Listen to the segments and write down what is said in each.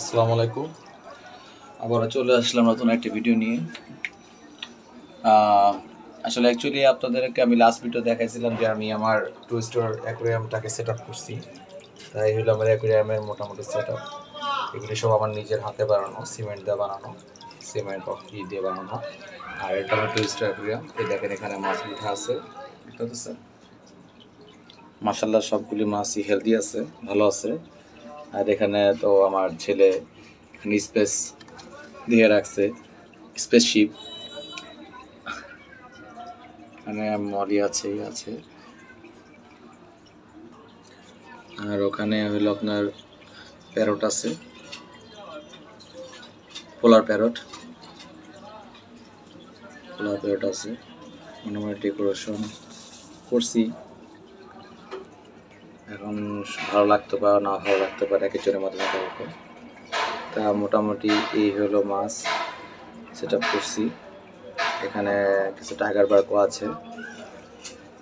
আসসালামু আলাইকুম। আবার চলে আসলাম নতুন একটি ভিডিও নিয়ে। আসলে অ্যাকচুয়ালি আপনাদেরকে আমি লাস্ট ভিডিও দেখাইছিলাম যে আমি আমার টু স্টোর অ্যাকোরিয়ামটাকে সেট আপ করছি। তাই হলো আমার অ্যাকোরিয়ামের মোটামুটি সেট আপ এগুলি সব আমার নিজের হাতে বানানো সিমেন্ট দিয়ে বানানো সিমেন্ট পকি দিয়ে বানানো। আর এটা আমার টু স্টোর অ্যাকোরিয়াম এই দেখেন এখানে মাছ উঠা আছে। বুঝতে পারছেন মাসাল্লাহ সবগুলি মাছই হেলদি আছে, ভালো আছে। আর এখানে তো আমার ছেলে স্পেস দিয়ে রাখছে স্পেসশিপ এখানে মলি আছে আছে। আর ওখানে হলো আপনার প্যারট আছে। পোলার প্যারট। পোলার প্যারট আছে। মোটামুটি ডেকোরেশন করছি। এখন ভালো লাগতে পারে, না ভালো লাগতে পারে, এক একজনের মাধ্যমে কাউকে তা মোটামুটি এই হলো মাছ সেটা করছি। এখানে কিছু টাইগার বার্কও আছে।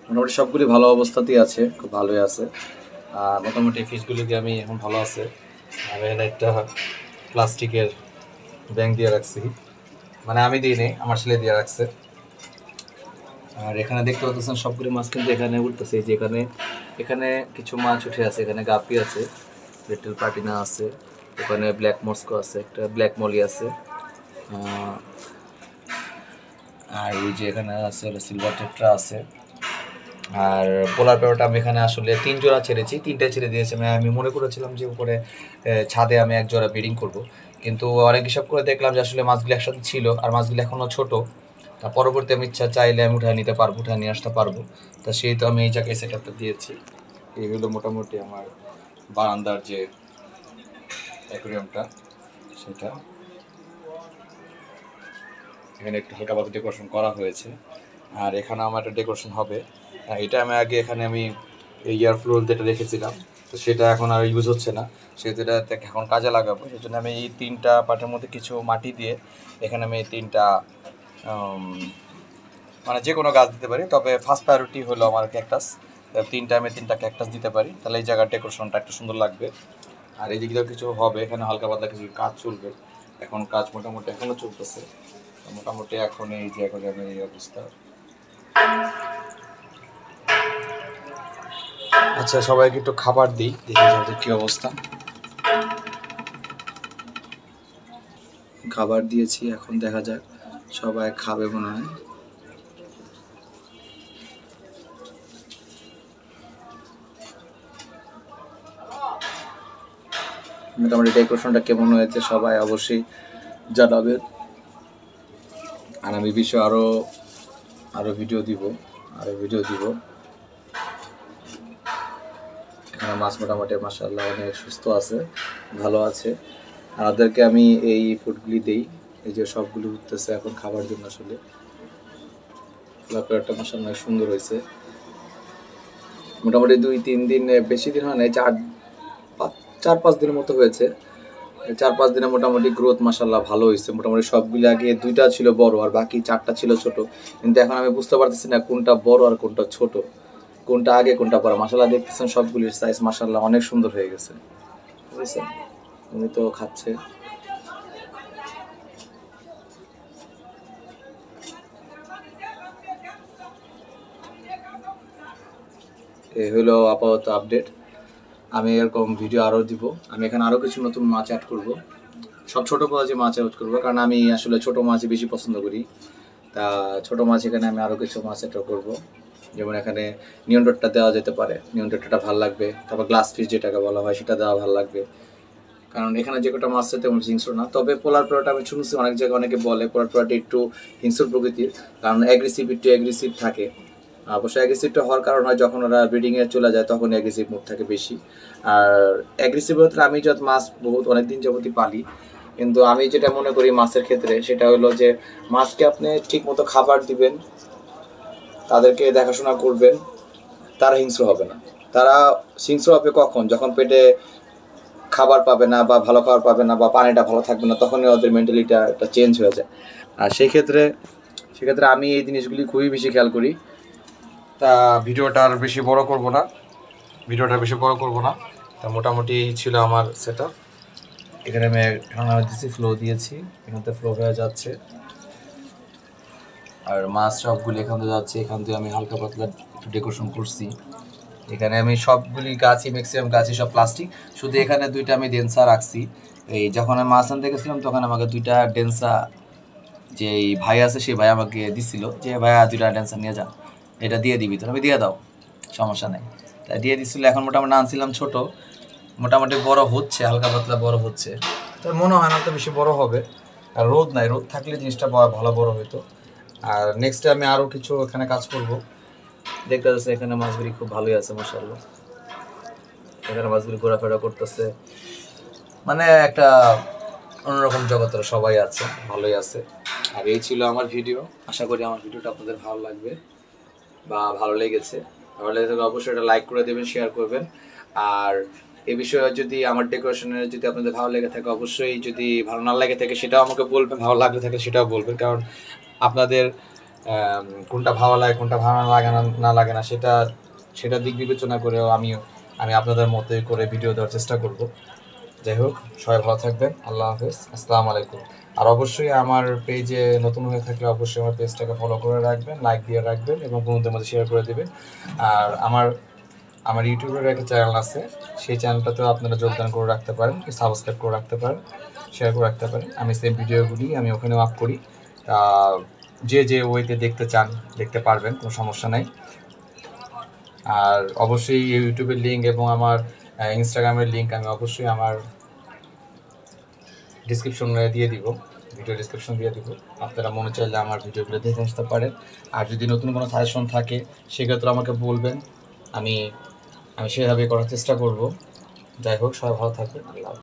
মোটামুটি সবগুলি ভালো অবস্থাতেই আছে, খুব ভালোই আছে। আর মোটামুটি ফিশগুলি দিয়ে আমি এখন ভালো আছে। আমি একটা প্লাস্টিকের ব্যাংক দিয়ে রাখছি। মানে আমি দিইনি, আমার ছেলে দিয়ে রাখছে। আর এখানে দেখতে পাচ্ছেন সবগুলি মাছ কিন্তু এখানে উঠতেছে, এই যে এখানে এখানে কিছু মাছ উঠে আছে, এখানে গাপি আছে লিটল পাটিনা আছে, ওখানে ব্ল্যাক মস্কো আছে, একটা ব্ল্যাক মলি আছে আর এই যে এখানে আছে সিলভার টেট্রা আছে, আর পোলার প্যারোটা আমি এখানে আসলে তিন জোড়া ছেড়েছি, তিনটা ছেড়ে দিয়েছি আমি আমি মনে করেছিলাম যে উপরে ছাদে আমি এক জোড়া ব্রিডিং করব, কিন্তু অনেক হিসাব করে দেখলাম যে আসলে মাছগুলো একসাথে ছিল, আর মাছগুলো এখনও ছোট তা পরবর্তী আমি ইচ্ছা চাইলে আমি উঠায় নিতে পারব, উঠায় নিয়ে আসতে পারব। তা সেই তো আমি এই জায়গায় সেট আপটা দিয়েছি। এই হলো মোটামুটি আমার বারান্দার যে অ্যাকোরিয়ামটা সেটা। এখানে একটু হালকা পাতলা ডেকোরেশন করা হয়েছে। আর এখানে আমার একটা ডেকোরেশন হবে। এটা আমি আগে এখানে আমি এই ইয়ার ফ্লোর যেটা রেখেছিলাম তো সেটা এখন আর ইউজ হচ্ছে না। সেটা এখন কাজে লাগাবো। সেই জন্য আমি এই তিনটা পাটের মধ্যে কিছু মাটি দিয়ে এখানে আমি এই তিনটা মানে যে কোনো গাছ দিতে পারি, তবে ফার্স্ট প্রায়োরিটি হলো আমার ক্যাকটাস তিন টাইমে তিনটা ক্যাকটাস দিতে পারি, তাহলে এই জায়গার ডেকোরেশনটা একটু সুন্দর লাগবে। আর এই দিকটাও কিছু হবে, এখানে হালকা পাতলা কিছু কাজ চলবে। এখন কাজ মোটামুটি এখনও চলতেছে। মোটামুটি এখন এই যে এখন এই অবস্থা। আচ্ছা সবাইকে একটু খাবার দিই, দেখি যাদের কি অবস্থা। খাবার দিয়েছি, এখন দেখা যাক। সবাই খাবে মনে হয়। মোটামুটি ডেকোরেশনটা কেমন হয়েছে সবাই অবশ্যই জানাবেন আর আমি বিষয়ে আরও আরও ভিডিও দিব আরও ভিডিও দিব। এখানে মাছ মোটামুটি মাসাল্লাহ অনেক সুস্থ আছে, ভালো আছে। আর ওদেরকে আমি এই ফুডগুলি দেই। এই যে সবগুলো উঠতেছে এখন খাবার জন্য আসলে। ফ্লাপারটা মাসাল্লাহ সুন্দর হয়েছে। মোটামুটি দুই, তিন দিন বেশি দিন হয় না চার, পাঁচ চার, পাঁচ দিনের মতো হয়েছে। চার, পাঁচ দিনে মোটামুটি গ্রোথ মাসাল্লাহ ভালো হয়েছে। মোটামুটি সবগুলো আগে দুইটা ছিল বড় আর বাকি চারটা ছিল ছোট। কিন্তু এখন আমি বুঝতে পারতেছি না কোনটা বড় আর কোনটা ছোট। কোনটা আগে, কোনটা পরে। মাসাল্লাহ দেখতেছেন সবগুলির সাইজ মাসাল্লাহ অনেক সুন্দর হয়ে গেছে। বুঝেছেন? উনি তো খাচ্ছে। এই হলো আপাতত আপডেট আমি এরকম ভিডিও আরও দিব। আমি এখানে আরও কিছু নতুন মাছ অ্যাড করব। সব ছোটো যে মাছ অ্যাড করব, কারণ আমি আসলে ছোট মাছই বেশি পছন্দ করি। তা ছোট মাছ এখানে আমি আরও কিছু মাছ অ্যাড করব। যেমন এখানে নিয়ন্ত্রণটা দেওয়া যেতে পারে। নিয়ন্ত্রণটা ভালো লাগবে। তারপর গ্লাস ফিস যেটাকে বলা হয়, সেটা দেওয়া ভালো লাগবে। কারণ এখানে যে কটা মাছ আছে তেমন হিংস্র না। তবে পোলার পোড়াটা আমি শুনছি অনেক জায়গায় অনেকে বলে, পোলার পোড়াটা একটু হিংস্র প্রকৃতির। কারণ অ্যাগ্রেসিভ একটু অ্যাগ্রেসিভ থাকে। অবশ্যই অ্যাগ্রেসিভটা হওয়ার কারণ হয় যখন ওরা ব্রিডিংয়ে চলে যায় তখন অ্যাগ্রেসিভ মুড থাকে বেশি। আর অ্যাগ্রেসিভ হতে আমি যত মাছ বহুত অনেক দিন যাবতই পালি, কিন্তু আমি যেটা মনে করি মাছের ক্ষেত্রে সেটা হলো যে মাছকে আপনি ঠিক মতো খাবার দিবেন, তাদেরকে দেখাশোনা করবেন, তারা হিংস্র হবে না। তারা হিংস্র হবে কখন? যখন পেটে খাবার পাবে না বা ভালো খাবার পাবে না বা পানিটা ভালো থাকবে না, তখনই ওদের মেন্টালিটা একটা চেঞ্জ হয়ে যায়। আর সেই ক্ষেত্রে সেক্ষেত্রে আমি এই জিনিসগুলি খুবই বেশি খেয়াল করি। তা ভিডিওটা আর বেশি বড় করব না। ভিডিওটা বেশি বড় করব না। তা মোটামুটি ছিল আমার সেট এখানে আমি ঠান্ডা দিয়েছি ফ্লো দিয়েছি। এখান থেকে ফ্লো হয়ে যাচ্ছে। আর মাছ সবগুলি এখান থেকে যাচ্ছে। এখান থেকে আমি হালকা পাতলা একটু ডেকোরেশন করছি। এখানে আমি সবগুলি গাছই ম্যাক্সিমাম গাছই সব প্লাস্টিক শুধু এখানে দুইটা আমি ডেন্সা রাখছি। এই যখন আমি মাছ আনতে গেছিলাম, তখন আমাকে দুইটা ডেন্সা যে ভাই আছে, সেই ভাই আমাকে দিছিল যে, ভাইয়া, দুইটা ডেন্সা নিয়ে যান। এটা দিয়ে দিবি তো আমি দিয়ে দাও, সমস্যা নেই। তাই দিয়ে দিছিল, এখন মোটামুটি আনছিলাম ছোট, মোটামুটি বড় হচ্ছে, হালকা পাতলা বড় হচ্ছে। তো মনে হয় না তো বেশি বড় হবে, আর রোদ নাই, রোদ থাকলে জিনিসটা ভালো বড় হতো আর নেক্সট আমি আরও কিছু এখানে কাজ করব। দেখতে যাচ্ছে এখানে মাছগুলি খুব ভালোই আছে মশাল্লাহ এখানে মাছগুলি ঘোরাফেরা করতেছে। মানে একটা অন্যরকম জগতের সবাই আছে, ভালোই আছে। আর এই ছিল আমার ভিডিও আশা করি আমার ভিডিওটা আপনাদের ভালো লাগবে। বা ভালো লেগেছে ভালো লেগে থাকলে অবশ্যই এটা লাইক করে দেবেন শেয়ার করবেন। আর এ বিষয়ে যদি আমার ডেকোরেশনের যদি আপনাদের ভালো লেগে থাকে, অবশ্যই যদি ভালো না লাগে থাকে, সেটাও আমাকে বলবেন, ভালো লাগলে থাকে সেটাও বলবেন। কারণ আপনাদের কোনটা ভালো লাগে, কোনটা ভালো না লাগে না না লাগে না, সেটা সেটা দিক বিবেচনা করেও আমিও, আমি আপনাদের মতে করে ভিডিও দেওয়ার চেষ্টা করব। যাই হোক সবাই ভালো থাকবেন, আল্লাহ হাফেজ, আসসালামু আলাইকুম। আর অবশ্যই আমার পেজে নতুন হয়ে থাকলে অবশ্যই আমার পেজটাকে ফলো করে রাখবেন লাইক দিয়ে রাখবেন এবং বন্ধুদের মধ্যে শেয়ার করে দেবেন। আর আমার আমার ইউটিউবের একটা চ্যানেল আছে, সেই চ্যানেলটাতেও আপনারা যোগদান করে রাখতে পারেন সাবস্ক্রাইব করে রাখতে পারেন শেয়ার করে রাখতে পারেন। আমি সেম ভিডিওগুলি আমি ওখানেও আপ করি। যে যে ওয়েতে দেখতে চান, দেখতে পারবেন, কোনো সমস্যা নাই। আর অবশ্যই ইউটিউবের লিঙ্ক এবং আমার ইনস্টাগ্রামের লিঙ্ক আমি অবশ্যই আমার ডিসক্রিপশনে দিয়ে দিব ভিডিও ডিসক্রিপশন দিয়ে দিব। আপনারা মনে চাইলে আমার ভিডিওগুলো দেখে আসতে পারেন। আর যদি নতুন কোনো সাজেশন থাকে, সেক্ষেত্রে আমাকে বলবেন। আমি আমি সেভাবে করার চেষ্টা করব। যাই হোক, সবাই ভালো থাকবেন, আল্লাহ।